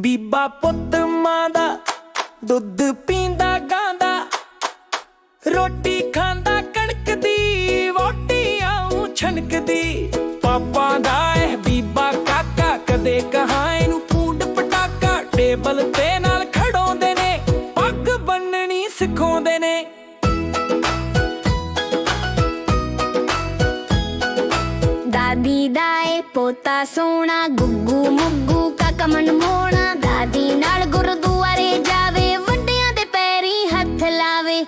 ਬੀਬਾ ਪੁੱਤ ਮਾਂ ਦਾ ਦੁੱਧ ਪੀਂਦਾ ਗਾਂਦਾ, ਰੋਟੀ ਖਾਂਦਾ ਕਣਕ ਦੀ ਵੋਟੀ ਆਉਂ ਛਣਕਦੀ ਪਾਪਾ ਦਾ ਇਹ ਬੀਬਾ ਕਾਕਾ ਕਦੇ ਕਹਾਂ ਇਹਨੂੰ ਫੂਡ ਪਟਾਕਾ, ਟੇਬਲ ਤੇ ਨਾਲ ਖੜਾਉਂਦੇ ਨੇ, ਪੱਗ ਬੰਨਣੀ ਸਿਖਾਉਂਦੇ ਨੇ। ਦਾਦੀ ਦਾ ਏ ਪੋਤਾ ਸੋਹਣਾ, ਗੁੱਗੂ ਮੁੱਗੂ ਕਾਕਾ ਮਨਮੋਣਾ ਦਾਦੀ ਨਾਲ ਗੁਰਦੁਆਰੇ ਜਾਵੇ ਵੱਡਿਆਂ ਦੇ ਪੈਰੀ ਹੱਥ ਲਾਵੇ।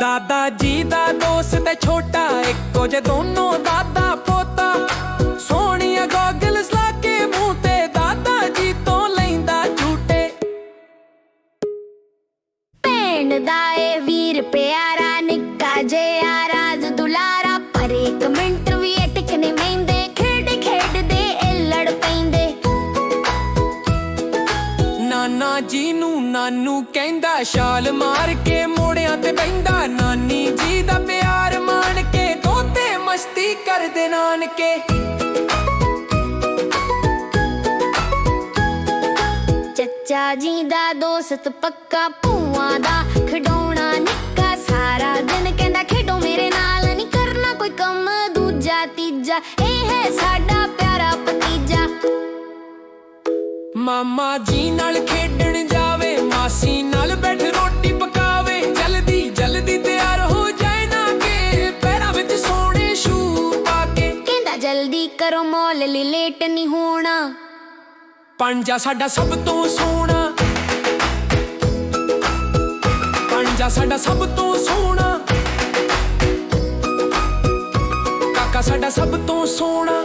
ਦਾਦਾ ਜੀ ਦਾ ਦੋਸਤ ਤੇ ਛੋਟਾ ਇੱਕੋ ਜੇ ਦੋਨੋਂ ਦਾਦਾ ਪੋਤਾ। ਸੋਹਣੀਆਂ ਗੋਗਲਸ ਲਾ ਕੇ ਮੂੰਹ ਤੇ ਦਾਦਾ ਜੀ ਤੋਂ ਲੈਂਦਾ ਝੂਟੇ। ਭੈਣ ਦਾ ਏ ਵੀਰ ਪਿਆਰਾ ਨਿੱਕਾ ਜਿਹਾ ਰਾਜ ਦੁਲਾਰਾ ਪਰ ਇੱਕ ਮਿੰਟ ਨਾਨਾ ਜੀ ਨੂੰ ਨਾਨੂ ਕਹਿੰਦਾ ਛਾਲ ਮਾਰ ਕੇ ਮੋੜਿਆਂ ਤੇ ਬੈੰਦਾ ਨਾਨੀ ਜੀ ਦਾ ਪਿਆਰ ਮਾਣ ਕੇ ਤੋਤੇ ਮਸਤੀ ਕਰਦੇ ਨਾਨਕੇ। ਚੱਚਾ ਜੀ ਦਾ ਦੋਸਤ ਪੱਕਾ ਭੂਆ ਦਾ ਖਡਾਉਣਾ ਨਿੱਕਾ ਸਾਰਾ ਦਿਨ ਕਹਿੰਦਾ ਖੇਡੋ ਮੇਰੇ ਨਾਲ ਨਹੀਂ ਕਰਨਾ ਕੋਈ ਕੰਮ ਦੂਜਾ ਤੀਜਾ, ਇਹ ਹੈ ਸਾਡਾ ਪਿਆਰਾ ਪਤੀ ਮਾਮਾ ਜੀ ਨਾਲ ਖੇਡਣ ਜਾਵੇ ਮਾਸੀ ਨਾਲ ਬੈਠ ਰੋਟੀ ਪਕਾਵੇ। ਜਲਦੀ ਜਲਦੀ ਤਿਆਰ ਹੋ ਜਾਏ ਨਾ ਕਿ ਪੈਰਾਂ ਵਿੱਚ ਸੋਹਣੇ ਸ਼ੂ ਪਾ ਕੇ। ਕਹਿੰਦਾ ਜਲਦੀ ਕਰੋ ਮੌਲ ਲਈ ਲੇਟ ਨਹੀਂ ਹੋਣਾ। ਪੰਜਾ ਸਾਡਾ ਸਭ ਤੋਂ ਸੋਹਣਾ। ਪੰਜਾ ਸਾਡਾ ਸਭ ਤੋਂ ਸੋਹਣਾ। ਕਾਕਾ ਸਾਡਾ ਸਭ ਤੋਂ ਸੋਹਣਾ।